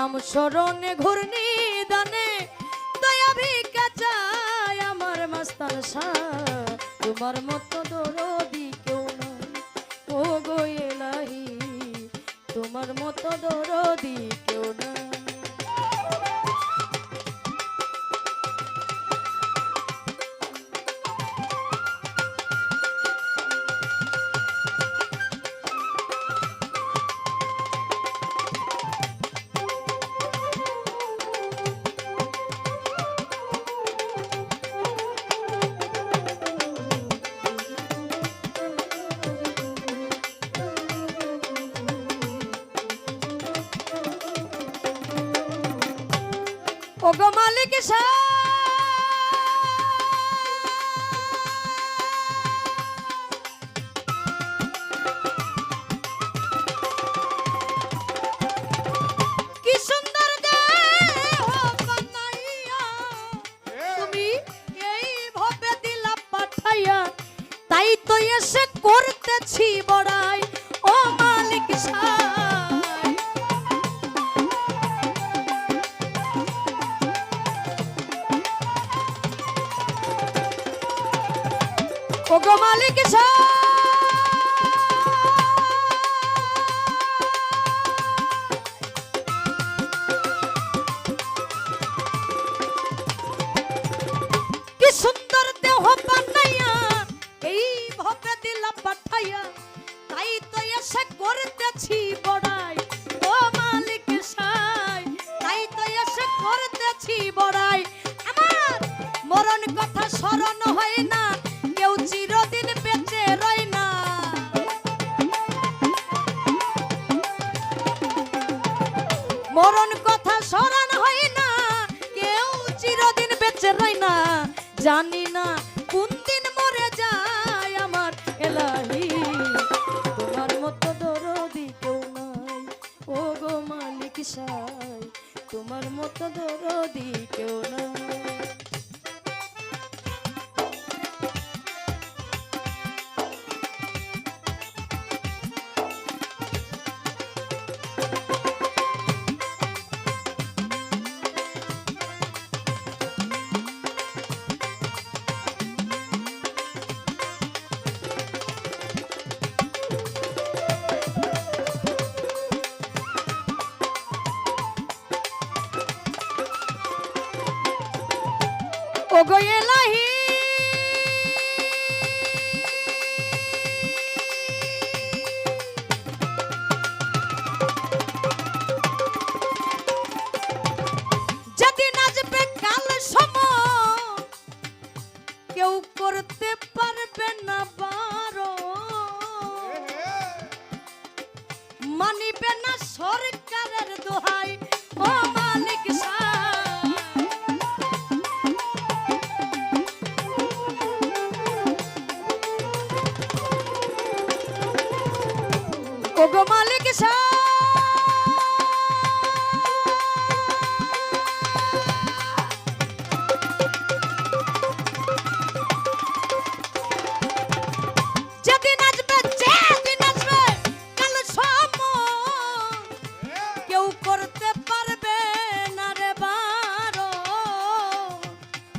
নাম স্মরণে ঘূর্ণি দানে, দয়া ভিক্ষা চাই আমার মাস্তান তোমার মতো দরদি কেউ নাই ও গো এলাহি। তোমার মতো দরদি কেউ নাই। ওগো মালিক কি ওগো মালিক কি সুন্দর দেহ বানাইয়া, এই ভাবে দিলা পাঠাইয়া, তাই তো এসে করতেছি বড়াই। ও মালিক সাই তাই তো এসে করতেছি জানি না কোন দিন মরে যায় আমার এলাহি। তোমার মতো দরদি কেউ নাই। ও গো মালিক সাই, তোমার মতো দরদি কেউ নাই। ওগো এলাহি।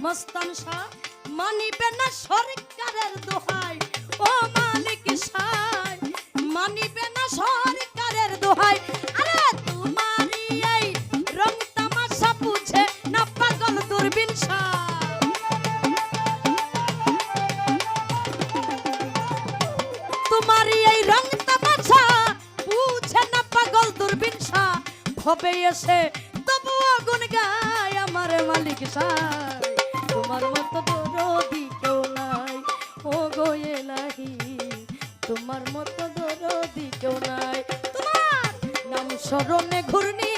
মস্তান শাহ মানিবে না সরকারের দোহাই। ও মালিক সাই, মানিবে না সরকারের দোহাই। আরে তোমারই এই রং তামাশা বুঝে না পাগল দূরবীন শাহ তোমারই এই রং তামাশা বুঝে না পাগল দূরবীন শাহ ভবে এসে তবু আগুন গায় আমার মালিক সাই তোমার মতো দরদি কেউ নাই। ও গো এলাহি, তোমার মতো দরদি কেউ নাই। তোমার নাম স্মরণে, ঘূর্ণি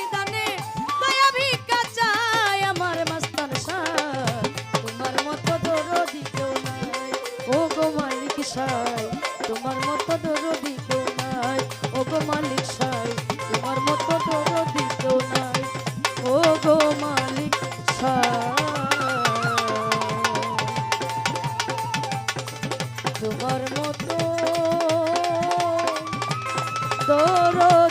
আমার মাস্তান সাই। তোমার মতো দরদি কেউ নাই। ও গো মালিক সাই, তোমার মতো দরদি কেউ নাই। ও গো মালিক তোমার মতো। দরদি